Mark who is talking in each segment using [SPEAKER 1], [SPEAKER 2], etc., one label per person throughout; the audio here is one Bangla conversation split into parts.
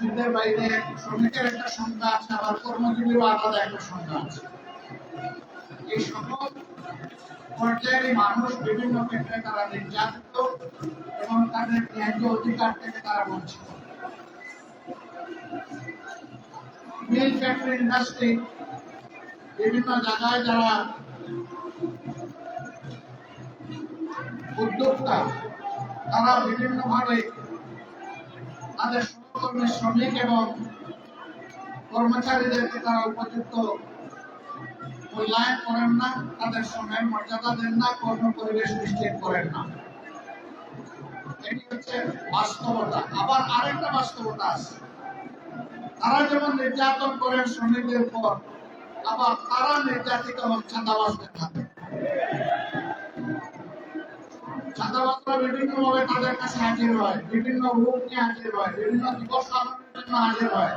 [SPEAKER 1] শ্রমিকদের বাইরে শ্রমিকের একটা সংখ্যা আছে, আবার কর্মজীবীরও আলাদা একটা সংখ্যা আছে। এই সকল পর্যায়ের মানুষ বিভিন্ন ক্ষেত্রে তারা নির্যাতিত এবং তাদের ন্যায্য অধিকার থেকে তারা বঞ্চিত। মিল ফ্যাক্টরি ইন্ডাস্ট্রি বিভিন্ন জায়গায় যারা উদ্যোক্তা তারা বিভিন্নভাবে তাদের সহকর্মী শ্রমিক এবং কর্মচারীদেরকে তারা উপযুক্ত মূল্যায়ন করেন না, তাদের শ্রমের মর্যাদা দেন না কর্ম পরিবেশ নিশ্চিত করেন না। এটি হচ্ছে বাস্তবতা। আবার আরেকটা বাস্তবতা আছে। তারা যেমন নির্যাতন করেন শ্রমিকদের উপর, আবার তারা নির্যাতিত হন চাঁদাবাসদের হাতে। চাঁদাবাসরা বিভিন্ন ভাবে তাদের কাছে হাজির হয়, বিভিন্ন রূপ নিয়ে হাজির হয়, বিভিন্ন দিবস পালনের জন্য হাজির হয়।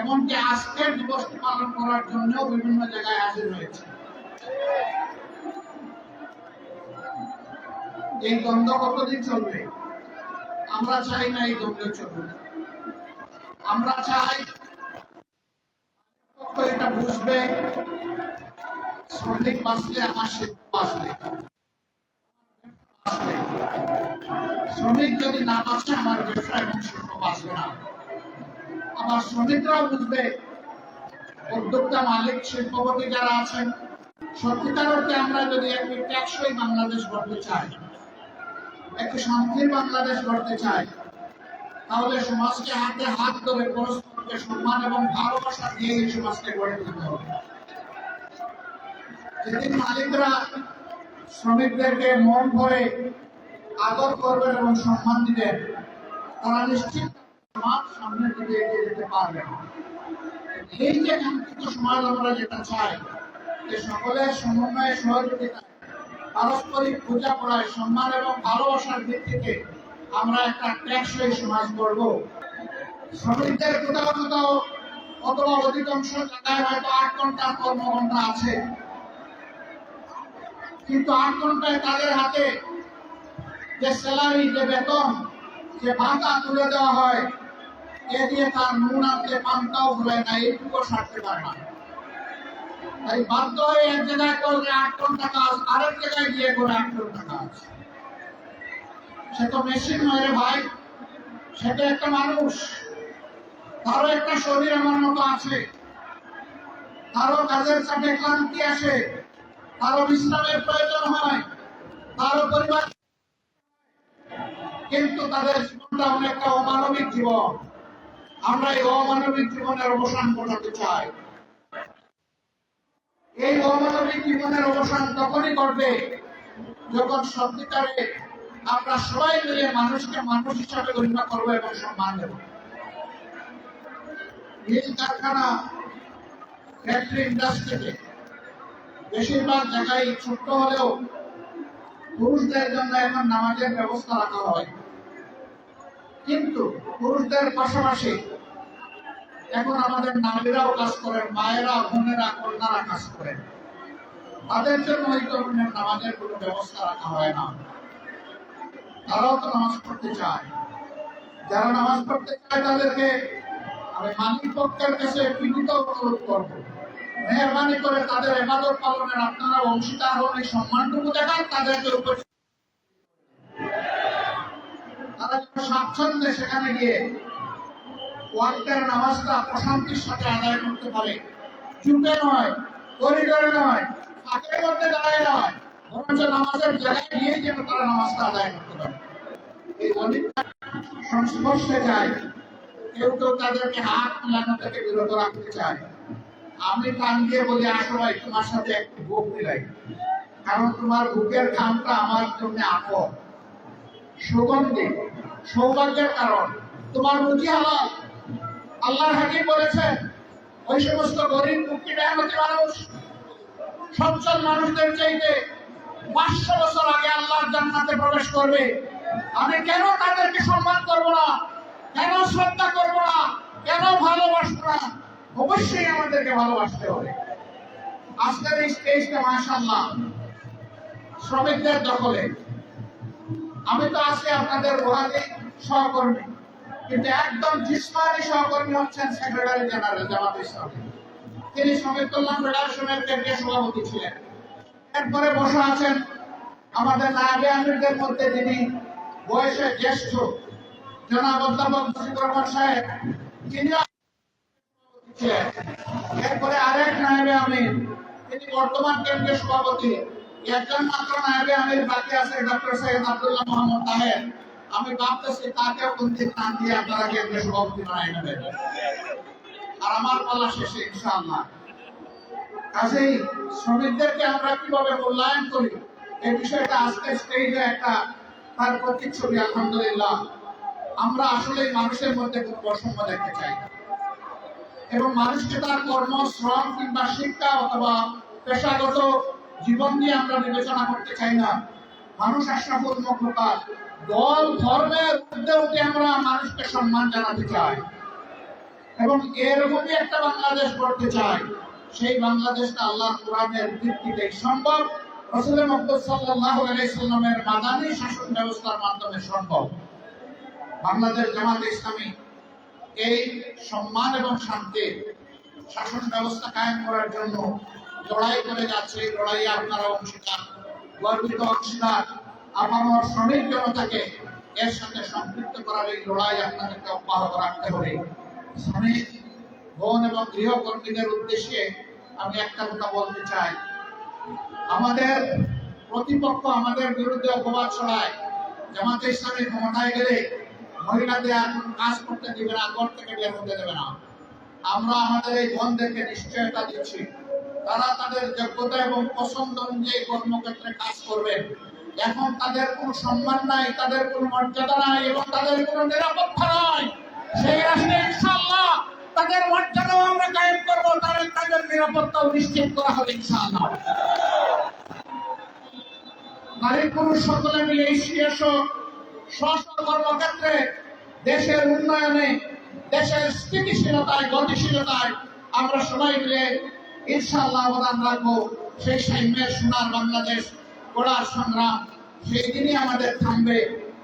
[SPEAKER 1] এমনকি আজকের দিবসটি পালন করার জন্য বিভিন্ন জায়গায় হাজির হয়েছে। এই দ্বন্দ্ব কতদিন চলবে? আমরা চাই না এই দ্বন্দ্ব চলবে আমরা চাই এটা বুঝবে, শ্রমিক বাঁচলে আমার শিল্প বাঁচবে। শ্রমিক যদি না বাঁচে, আমার ব্যবসা এবং শিল্প বাঁচবে না। আমার শ্রমিকরাও বুঝবে, উদ্যোক্তা মালিক, শিল্পপতি যারা আছেন সত্যিকার অর্থে আমরা যদি একটি টেকসই বাংলাদেশ গড়তে চাই, একটি শান্তির বাংলাদেশ গড়তে চাই, তাহলে সমাজকে হাতে হাত ধরে পরস্পরকে সম্মান এবং ভালোবাসা দিয়ে এই সমাজকে গড়ে তুলতে হবে। যেদিন মালিকরা শ্রমিকদেরকে মন ভরে আদর করবেন এবং সম্মান দিবেন। তারা নিশ্চিত সমাজ সামনের দিকে এগিয়ে যেতে পারবে এই যে কাঙ্ক্ষিত সমাজ আমরা যেটা চাই, যে সকলের সমন্বয়ে সহযোগিতা পারস্পরিক বোঝাপড়ায় সম্মান এবং ভালোবাসার দিক থেকে আমরা একটা টেকসই সমাজ গড়ব। শ্রমিকদের কোথাও কোথাও অথবা অধিকাংশ জায়গায় হয়তো আট ঘণ্টা কর্মঘন্টা আছে। কিন্তু ঘন্টায় তাদের হাতে। যে স্যালারি যে বেতন, যে ভাতা তুলে দেওয়া হয়, এ দিয়ে তার নুন আনতে পান্তাও ভুলে না এইটুকু সারতে পারে না। তাই বাধ্য হয়ে এক জায়গায় করলে আট ঘণ্টা কাজ আরেক জায়গায় গিয়ে করে আট ঘণ্টা কাজ সে তো মেশিন নয় রে ভাই, সে তো একটা মানুষ। তারও একটা শরীর আমার মতো আছে তারও কাজের চাপে ক্লান্তি আসে। তারও বিশ্রামের প্রয়োজন হয় তারও পরিবার কিন্তু তাদের জীবনটা অনেকটা অমানবিক জীবন। আমরা এই অমানবিক জীবনের অবসান ঘটাতে চাই। এই অমানবিক জীবনের অবসান তখনই ঘটবে যখন সত্যিকারে আমরা সবাই মিলে মানুষকে মানুষ হিসাবে গণ্য করব এবং সম্মান দেব। মিল কারখানা ফ্যাক্টরি ইন্ডাস্ট্রিতে বেশিরভাগ জায়গায় ছোট্ট হলেও পুরুষদের জন্য এখন নামাজের ব্যবস্থা রাখা হয়। কিন্তু পুরুষদের পাশাপাশি এখন আমাদের নারীরাও কাজ করেন, মায়েরা, বোনেরা কন্যারা কাজ করেন। তাদের জন্য ওই ধরনের নামাজের কোনো ব্যবস্থা রাখা হয় না। তারাও তো নামাজ পড়তে চায়। যারা নামাজ পড়তে চায় তাদেরকে আমি মালিক পক্ষের কাছে বিনীত অনুরোধ করব। মেহরবানি করে তাদের এবাদত পালনের আপনারা অংশীদার হন, এই সম্মানটুকু দেখান তাদেরকে স্বাচ্ছন্দ্যে সেখানে গিয়ে ওয়াক্তের নামাজটা প্রশান্তির সাথে আদায় করতে পারে। চুপে নয়, করিডোরে নয় ফাঁকের মধ্যে দাঁড়ায় নয়, বরঞ্চ নামাজের জায়গায় গিয়ে যেন তারা নামাজটা আদায় করতে পারে। এই অনেকটা সংস্পর্শে যায়, কেউ কেউ তাদেরকে হাত মিলানো থেকে বিরত রাখতে চায়। আমি কান বলি, আসো তোমার সাথে একটু বুক মিলাই। কারণ তোমার বুকের খামটা আমার জন্য আপন। সুগন্ধি, সৌভাগ্যের কারণ। তোমার রুচি হালাল আল্লাহর হাকিম বলেছেন, ওই সমস্ত গরিব মুক্তি মেহনতি মানুষ, সচ্ছল মানুষদের চাইতে পাঁচশো বছর আগে আল্লাহর জান্নাতে প্রবেশ করবে। আমি কেন তাদেরকে সম্মান করব না? কেন শ্রদ্ধা করব না? কেন ভালোবাসবো না? অবশ্যই আমাদেরকে ভালোবাসতে হবে। আজকের এই স্টেজটা মাশাল্লাহ শ্রমিকদের দখলে। আমি তো আছি আপনাদের ওয়াজে সহকর্মী, কিন্তু একদম জিসমানি সহকর্মী হচ্ছেন সেক্রেটারি জেনারেল জামাত ইসলামী। তিনি শ্রমিক কল্যাণ ফেডারেশনের কেন্দ্রীয় সভাপতি ছিলেন। এরপরে বসে আছেন আমাদের নায়বে আমিরদের মধ্যে যিনি বয়সে জ্যেষ্ঠ। জনাব অধ্যাপক মুজিবুর রহমান সাহেব তিনি ছিলেন এরপরে আরেক নায়েবে আমির, তিনি বর্তমান কেন্দ্রীয় সভাপতি। একজন মাত্র নায়েবে আমির বাকি আছে, ডক্টর সৈয়দ আব্দুল্লাহ মোহাম্মদ তাহের। আমি ভাবতেছি কিন্তু নাম দিয়ে আপনারা কেন্দ্রীয় সভাপতি বানাই নেবেন। আর আমার পালা শেষে ইনশাআল্লাহ। কাজেই শ্রমিকদেরকে আমরা কীভাবে মূল্যায়ন করি এই বিষয়টা আজকে স্টেজে একটা তার প্রতিচ্ছবি আলহামদুলিল্লাহ। আমরা আসলে মানুষের মধ্যে কোনো বৈষম্য দেখতে চাই না। এবং মানুষকে তার কর্ম, শ্রম কিংবা শিক্ষা অথবা পেশাগত জীবন নিয়ে আমরা বিবেচনা করতে চাই না। মানুষ আশরাফুল মখলুকাত দল, ধর্মের ঊর্ধ্বে আমরা মানুষকে সম্মান জানাতে চাই। এবং এরকমই একটা বাংলাদেশ করতে চাই। সেই বাংলাদেশটা আল্লাহ কোরআনের ভিত্তিতে সম্ভব। রসুল মকবুল আলাইসাল্লামের মাদানী শাসন ব্যবস্থার মাধ্যমে সম্ভব। বাংলাদেশ জামাত ইসলামী এই সম্মান এবং শান্তির শাসন ব্যবস্থা কায়েম করার জন্য লড়াই করে যাচ্ছে, এই লড়াইয়ে আপনারা অংশীদার। গর্বিত অংশীদার আমার শ্রমিক জনতাকে এর সাথে সম্পৃক্ত করার এই লড়াই আপনাদেরকে অব্যাহত রাখতে হবে। শ্রমিক বোন এবং গৃহকর্মীদের উদ্দেশ্যে আমি একটা কথা বলতে চাই। আমাদের প্রতিপক্ষ আমাদের বিরুদ্ধে অপবাদ ছড়ায়। জামাতে ইসলামী ক্ষমতায় গেলে মহিলাদের কাজ করতে দিবে না, ঘর থেকে হতে দেবে না। আমরা আমাদের এই বোনদেরকে নিশ্চয়তা দিচ্ছি। তারা তাদের যোগ্যতা এবং পছন্দ অনুযায়ী কর্মক্ষেত্রে কাজ করবেন এখন তাদের কোনো সম্মান নাই, তাদের কোনো মর্যাদা নাই এবং তাদের কোনো নিরাপত্তা নাই। সেই রাষ্ট্রে ইনশাআল্লাহ তাদের মর্যাদাও আমরা কায়েম করব তাদের তাদের নিরাপত্তাও নিশ্চিত করা হবে ইনশাআল্লাহ। নারী পুরুষ সকলে মিলে এগিয়ে এসো। স্ব স্ব কর্মক্ষেত্রে দেশের উন্নয়নে, দেশের স্থিতিশীলতায়, গতিশীলতায় আমরা সবাই মিলে ইনশাআল্লাহ অবদান রাখব। সেই সাইমের সোনার বাংলাদেশ গড়ার সংগ্রাম, সেই দিনই আমাদের থামবে।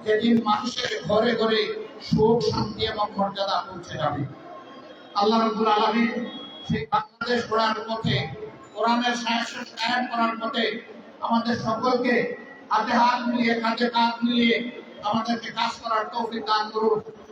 [SPEAKER 1] যেদিন মানুষের ঘরে ঘরে সুখ, শান্তি এবং মর্যাদা পৌঁছে যাবে। আল্লাহ রব্বুল আলামিন সেই বাংলাদেশ গড়ার পথে, কোরআনের সাহায্য কায়েম করার পথে আমাদের সকলকে হাতে হাত মিলিয়ে কাঁধে কাঁধ মিলিয়ে আমাদেরকে কাজ করার তৌফিক দান করুন।